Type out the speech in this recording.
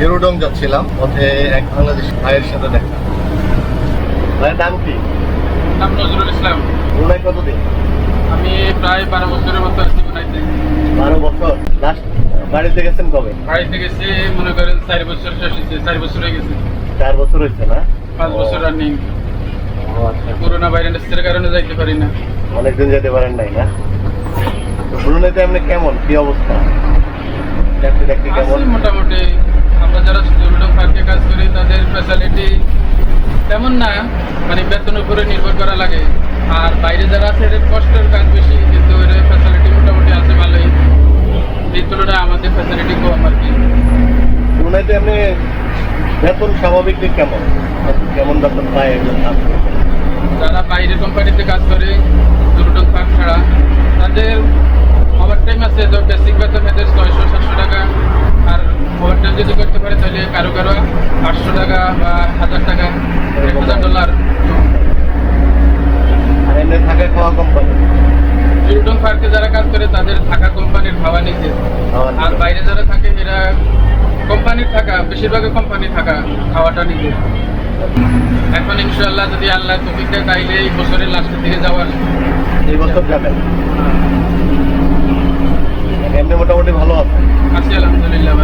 জেরুডং যাচ্ছিলাম পথে এক বাংলাদেশ ভাইয়ের সাথে দেখা। ভাইয়ের নাম কি? নাম নজরুল ইসলাম। ব্রুনাই কতদিন? আমি প্রায় বারো বছরের মতো আছি বানাইতে বারো বছর। লাস্ট বাড়িতে গেছেন কবে? বাড়িতে গেছি মনে করেন চার বছর শেষ হয়েছে চার বছর হয়ে গেছে। চার বছর হয়েছে না? পাঁচ বছর রানিং আচ্ছা। করোনা ভাইরাসের কারণে যাইতে পারি না। অনেকদিন যেতে পারেন নাই না? ব্রুনাইতে এমনি কেমন? কি অবস্থা? দেখতে দেখতে কেমন? মোটামুটি আমরা যারা স্টুডেন্ট পার্কে কাজ ফ্যাসিলিটি তেমন না মানে বেতনের উপরে নির্ভর করা লাগে। আর বাইরে যারা আছে, এদের কষ্টের কাজ বেশি, কিন্তু এর ফ্যাসিলিটি মোটামুটি আছে ভালোই। এই তুলনায় আমাদের ফ্যাসিলিটি কম আর কি। বেতন স্বাভাবিক কেমন? কেমন বেতন পায় একজন কাজ করে? যারা বাইরের কোম্পানিতে কাজ করে দুটো পার্ক ছাড়া তাদের ওভার টাইম আছে তো বেসিক বেতন এদের ছয়শো সাতশো টাকা আর ওভার টাইম যদি করতে পারে তাহলে কারও কারও আটশো টাকা বা হাজার টাকা এক হাজার ডলার। আর খাওয়া কোম্পানি পার্কে যারা কাজ করে তাদের থাকা কোম্পানির খাওয়া নিজে আর বাইরে যারা থাকে এরা কোম্পানির থাকা বেশিরভাগই কোম্পানি থাকা খাওয়াটা নিজে এখন ইনশাল্লাহ যদি আল্লাহ তফিক দেয় তাইলে এই বছরের লাস্টের দিকে যাওয়ার। এই বছর যাবেন? এমনি মোটামুটি ভালো আছে। আছি আলহামদুলিল্লাহ